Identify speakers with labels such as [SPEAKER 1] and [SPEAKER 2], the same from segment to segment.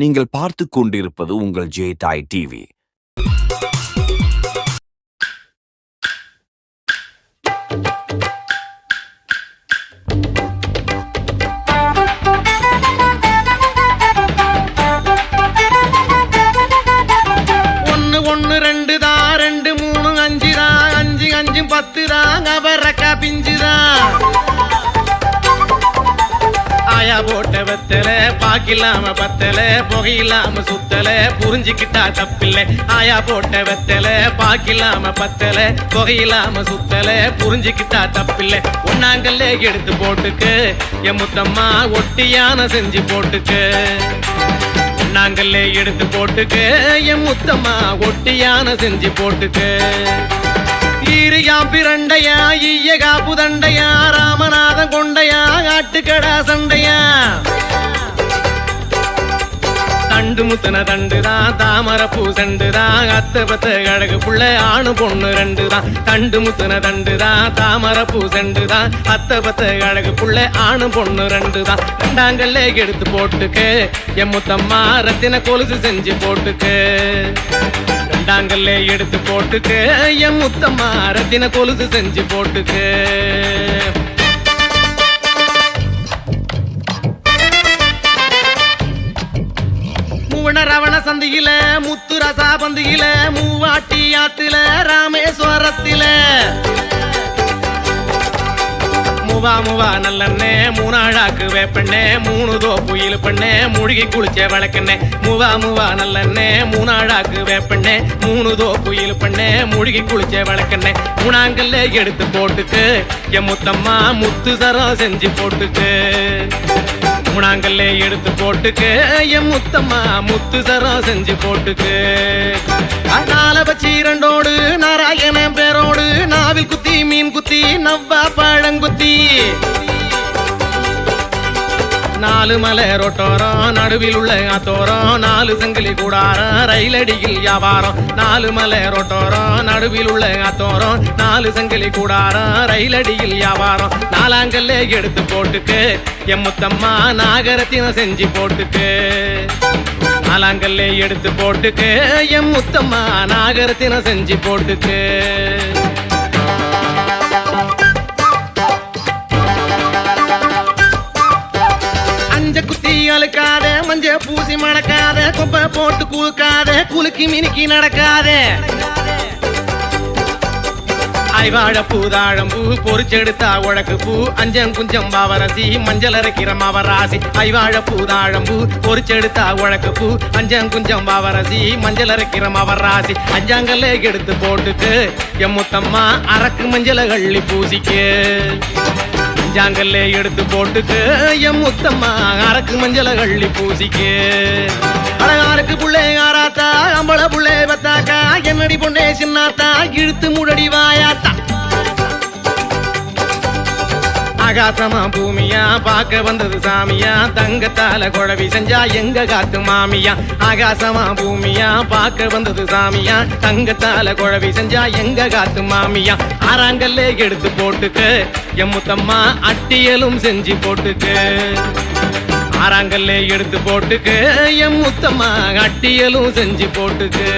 [SPEAKER 1] நீங்கள் பார்த்து கொண்டிருப்பது உங்கள் ஜே தாய் டிவி.
[SPEAKER 2] ஒன்னு ஒன்னு ரெண்டு தான் ரெண்டு மூணு அஞ்சு அஞ்சு பத்து தான் அவரக்கா ஆயா போட்ட வத்தல பாக்கில்லாம பத்தல புகையில்லாம சுத்தல புரிஞ்சுக்கிட்டா தப்பில்லை. ஆயா போட்ட வத்தல பாக்கில்லாம பத்தல புகையில்லாம சுத்தல புரிஞ்சுக்கிட்டா தப்பில்ல. ஒன்னாங்கல்ல எடுத்து போட்டுக்கு என் முத்தம்மா ஒட்டியான செஞ்சு போட்டுக்கு. நாங்களே எடுத்து போட்டுக்கு என் முத்தம்மா ஒட்டியான செஞ்சு போட்டுக்கு. ஈரியா பிரண்டையா ஈய காப்பு தண்டையா ராமநாதன் கொண்டையா ஆட்டுக்கடா சண்டையா. தண்டு முத்தன தண்டுதான் தாமர பூ சண்டுதான் அத்த பத்த கழகு புள்ள ஆணு பொண்ணு ரெண்டு தான் தண்டு முத்தன தண்டுதான் தாமர பூ சண்டுதான் அத்த பத்த கழகு புள்ள ஆணு பொண்ணு ரெண்டு தான் ரெண்டாங்கல்ல எடுத்து போட்டுக்கு என் முத்தம்மா ரத்தின கொலுசு செஞ்சு போட்டுக்கு. ரெண்டாங்கல்ல எடுத்து போட்டுக்கு என் முத்தம்மா ரத்தின கொலுசு செஞ்சு போட்டுக்கு. காசாபந்தியில மூவாட்டி ஆத்துல ராமேஸ்வரத்தில. முவா முவா நல்லண்ணே மூணாழாக்கு வேப்பண்ணே மூணு தோப்பு இழுப்பண்ணே மூழ்கி குளிச்ச வழக்கண்ணே முவா முவா நல்லண்ணே மூணாழாக்கு வேப்பண்ணே மூணு தோப்பு இழுப்பண்ணே மூழ்கி குளிச்ச வழக்கண்ணே மூணாங்கல்ல எடுத்து போட்டுக்கு என் முத்தம்மா முத்து சரம் செஞ்சு போட்டுக்கு. மூணாங்கல்ல எடுத்து போட்டுக்கு என் முத்தம்மா முத்து சரம் செஞ்சு போட்டுக்கு. நால பச்சி இரண்டோடு நாராயண பேரோடு நாவில் குத்தி மீன் குத்தி நவ்வா பழங்குத்தி. நாலு மலரோட்டோரம் நடுவில் உள்ள ஆத்தோரம் நாலு சங்கிலி கூடாரம் ரயிலடியில் வியாபாரம். நாலு மலரோட்டோரம் நடுவில் உள்ள ஆத்தோரம் நாலு சங்கிலி கூடாரம் ரயிலடியில் வியாபாரம். நாலாங்கல்ல எடுத்து போட்டுக்கு எம்முத்தம்மா நாகரத்தினம் செஞ்சு போட்டுக்கு. நாலாங்கல்ல எடுத்து போட்டுக்கு எம்முத்தம்மா நாகரத்தினம் செஞ்சு போட்டுக்கு. பூசி மணக்காத கொப்பை போட்டு குலுக்காத குலுக்கி மினுக்கி நடக்காத. ஐவாழ பூதாழம்பூ பொறிச்செடுத்தா உழக்கு பூ அஞ்சம் குஞ்சம் பாவரசி மஞ்சள் அரைக்கிற மாவராசி. ஐவாழ பூதாழம்பூ பொறிச்செடுத்தா உழக்கு பூ அஞ்சம் குஞ்சம் பாவரசி மஞ்சள் அரைக்கிற மாவராசி. அஞ்சாங்கல்ல எடுத்து போட்டுட்டு எம்முத்தம்மா அரக்கு மஞ்சள கள்ளி பூசிக்கு. மஞ்சாங்கல்லே எடுத்து போட்டுக்கு எம் முத்தம்மா அரக்கு மஞ்சள கள்ளி பூசிக்கு. அழகாருக்கு புள்ளே ஆராத்தா அம்பள புள்ளே பத்தாக்கா என்னடி பொண்ணே சின்னாத்தா இழுத்து ஆகாசமா பூமியா? பார்க்க வந்தது சாமியா? தங்கத்தால குழவி செஞ்சா எங்க காத்து மாமியா? ஆகாசமா பூமியா? பார்க்க வந்தது சாமியா? தங்கத்தால குழவி செஞ்சா எங்க காத்து மாமியா? ஆறாங்கல்ல எடுத்து போட்டுக்கு. எம்முத்தம்மா அட்டியலும் செஞ்சு போட்டுக்கு. ஆறாங்கல்ல எடுத்து போட்டுக்கு. என் முத்தம்மா அட்டியலும் செஞ்சு போட்டுக்கு.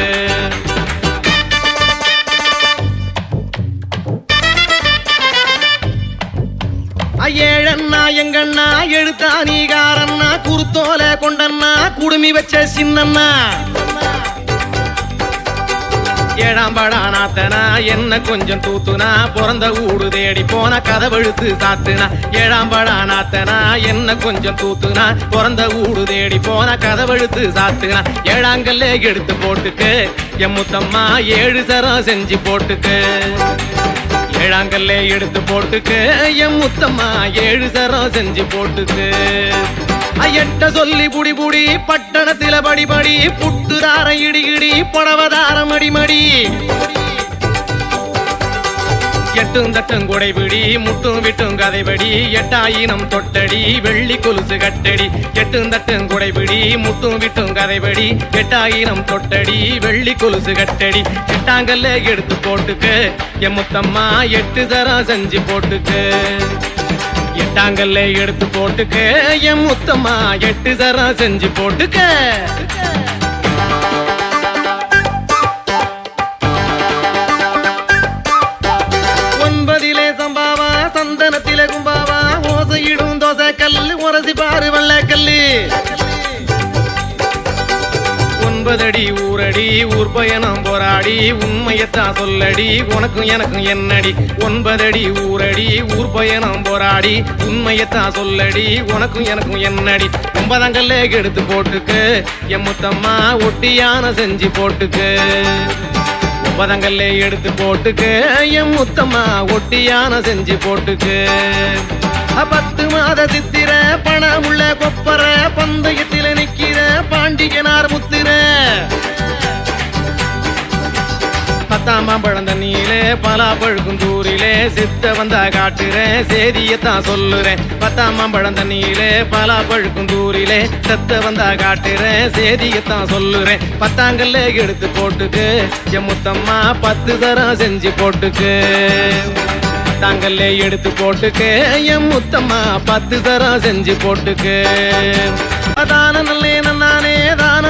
[SPEAKER 2] ஏழண்ணா எங்கண்ணா எழுத்தா நீகாரண்ணா குருத்தோல கொண்டண்ணா குடுமி வச்ச சின்னண்ணா. ஏழாம் படா நாத்தனா என்ன கொஞ்சம் தூத்துனா பிறந்த ஊடு தேடி போன கதவழுத்து சாத்துனா. ஏழாம் படா நாத்தனா என்ன கொஞ்சம் தூத்துனா பிறந்த ஊடு தேடி போன கதவழுத்து சாத்துனா. ஏழாங்கல்லே எடுத்து போட்டுக்கு எம்முத்தம்மா ஏழு சரம் செஞ்சு போட்டுக்கு. ஏழாங்கல்ல எடுத்து போட்டுக்கு. என் முத்தம்மா ஏழு சரம் செஞ்சு போட்டுக்கு. எட்ட சொல்லி புடி புடி பட்டணத்தில படி படி புட்டுதார இடி இடி புடவதாரம் அடிமடி. மடி எட்டும் தட்டும் குடைபிடி முட்டும் விட்டும் கதைபடி. எட்டாயினம் தொட்டடி வெள்ளி கொலுசு கட்டடி. எட்டும் தட்டும் குடைபிடி முட்டும் விட்டும் கதைபடி. எட்டாயினம் தொட்டடி வெள்ளி கொலுசு கட்டடி. எட்டாங்கல்ல எடுத்து போட்டுக்கு. என் முத்தம்மா எட்டு தரம் செஞ்சு போட்டுக்கு. எட்டாங்கல்ல எடுத்து போட்டுக்க. என் முத்தம்மா எட்டு சரம் செஞ்சு போட்டுக்க. ஆறு பாரு கல்லு. ஒன்பதடி ஊரடி ஊர் பயணம் போராடி உண்மையத்தான் சொல்லடி உனக்கும் எனக்கும் என்னடி? ஒன்பதடி ஊரடி ஊர் பயணம் போராடி உண்மையத்தான் சொல்லடி உனக்கும் எனக்கும் என்னடி? ஒன்பதங்கல்லே எடுத்து போட்டுக்கு என் முத்தம்மா ஒட்டியான செஞ்சு போட்டுக்கு. ஒன்பதாங்கல்லே எடுத்து போட்டுக்கு என் முத்தம்மா ஒட்டியான செஞ்சு போட்டுக்கு. பத்து மாத சித்திர பணம் உள்ள கொப்பர பந்தயத்தில் நிக்கிற பாண்டியனார் முத்திர. பத்தாம் மாம்பழம் தண்ணியிலே பலா பழுக்கும் தூரிலே சித்த வந்தா காட்டுறேன் சேதியத்தான் சொல்லுறேன் பத்தாம் மாம்பழம் தண்ணியிலே பலா பழுக்கும் தூரிலே செத்த வந்தா காட்டுறேன் சேதியத்தான் சொல்லுறேன் பத்தாங்கல்ல எடுத்து போட்டுக்கு என் முத்தம்மா பத்து தரம் செஞ்சு போட்டுக்கு. பத்தாங்கல்ல எடுத்து போட்டுக்கு. என் முத்தம்மா பத்து தரம் செஞ்சு போட்டுக்கு. அதான நல்லே நானே தான்